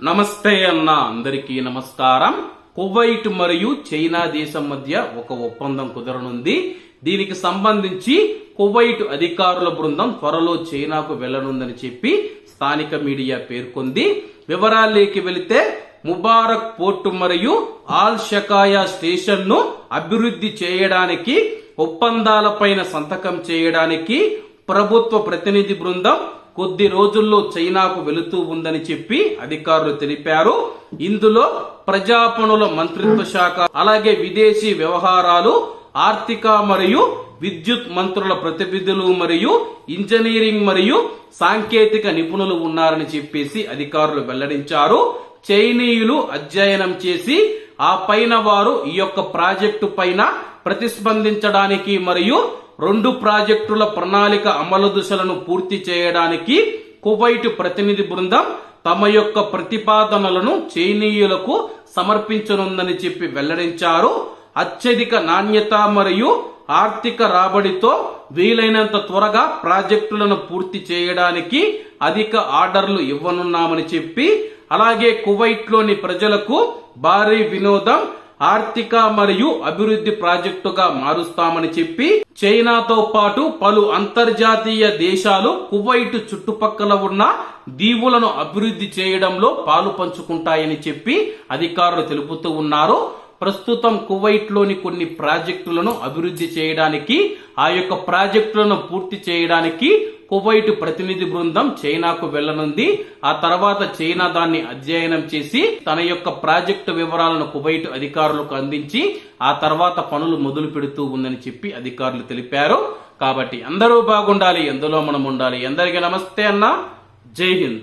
నమస్తే అన్న అందరికీ నమస్కారం. కువైట్ మరియు చైనా దేశం మధ్య ఒక ఒప్పందం కుదరనుంది. దీనికి సంబంధించి కువైట్ అధికారుల బృందం త్వరలో చైనాకు వెళ్ళనుందని చెప్పి స్థానిక మీడియా పేర్కొంది. వివరాల్లోకి వెళితే ముబారక్ పోర్టు మరియు ఆల్ షకాయా స్టేషన్ను అభివృద్ధి చేయడానికి ఒప్పందాలపైన సంతకం చేయడానికి ప్రభుత్వ ప్రతినిధి బృందం కొద్ది రోజుల్లో చైనాకు వెళుతూ ఉందని చెప్పి అధికారులు తెలిపారు. ఇందులో ప్రజా పనుల మంత్రిత్వ శాఖ అలాగే విదేశీ వ్యవహారాలు ఆర్థిక మరియు విద్యుత్ మంత్రుల ప్రతినిధులు మరియు ఇంజనీరింగ్ మరియు సాంకేతిక నిపుణులు ఉన్నారని చెప్పేసి అధికారులు వెల్లడించారు. చైనీయులు అధ్యయనం చేసి ఆ పైన వారు ఈ యొక్క ప్రాజెక్టు పైన ప్రతిస్పందించడానికి మరియు రెండు ప్రాజెక్టుల ప్రణాళిక అమలు దిశలను పూర్తి చేయడానికి కువైట్ ప్రతినిధి బృందం తమ యొక్క ప్రతిపాదనలను చైనీయులకు సమర్పించనుందని చెప్పి వెల్లడించారు. అత్యధిక నాణ్యత మరియు ఆర్థిక రాబడితో వీలైనంత త్వరగా ప్రాజెక్టులను పూర్తి చేయడానికి అధిక ఆర్డర్లు ఇవ్వనున్నామని చెప్పి అలాగే కువైట్లోని ప్రజలకు భారీ వినోదం ఆర్థిక మరియు అభివృద్ధి ప్రాజెక్టుగా మారుస్తామని చెప్పి చైనాతో పాటు పలు అంతర్జాతీయ దేశాలు కువైట్ చుట్టుపక్కల ఉన్న దీవులను అభివృద్ధి చేయడంలో పాలు పంచుకుంటాయని చెప్పి అధికారులు తెలుపుతూ ఉన్నారు. ప్రస్తుతం కువైట్లోని కొన్ని ప్రాజెక్టులను అభివృద్ధి చేయడానికి ఆ యొక్క ప్రాజెక్టులను పూర్తి చేయడానికి కువైట్ ప్రతినిధి బృందం చైనాకు వెళ్ళనుంది ఆ తర్వాత చైనా దాన్ని అధ్యయనం చేసి తన యొక్క ప్రాజెక్టు వివరాలను కువైట్ అధికారులకు అందించి ఆ తర్వాత పనులు మొదలు పెడుతూ ఉందని చెప్పి అధికారులు తెలిపారు. కాబట్టి అందరూ బాగుండాలి ఎందులో మనం ఉండాలి. అందరికీ నమస్తే అన్న. జై హింద్.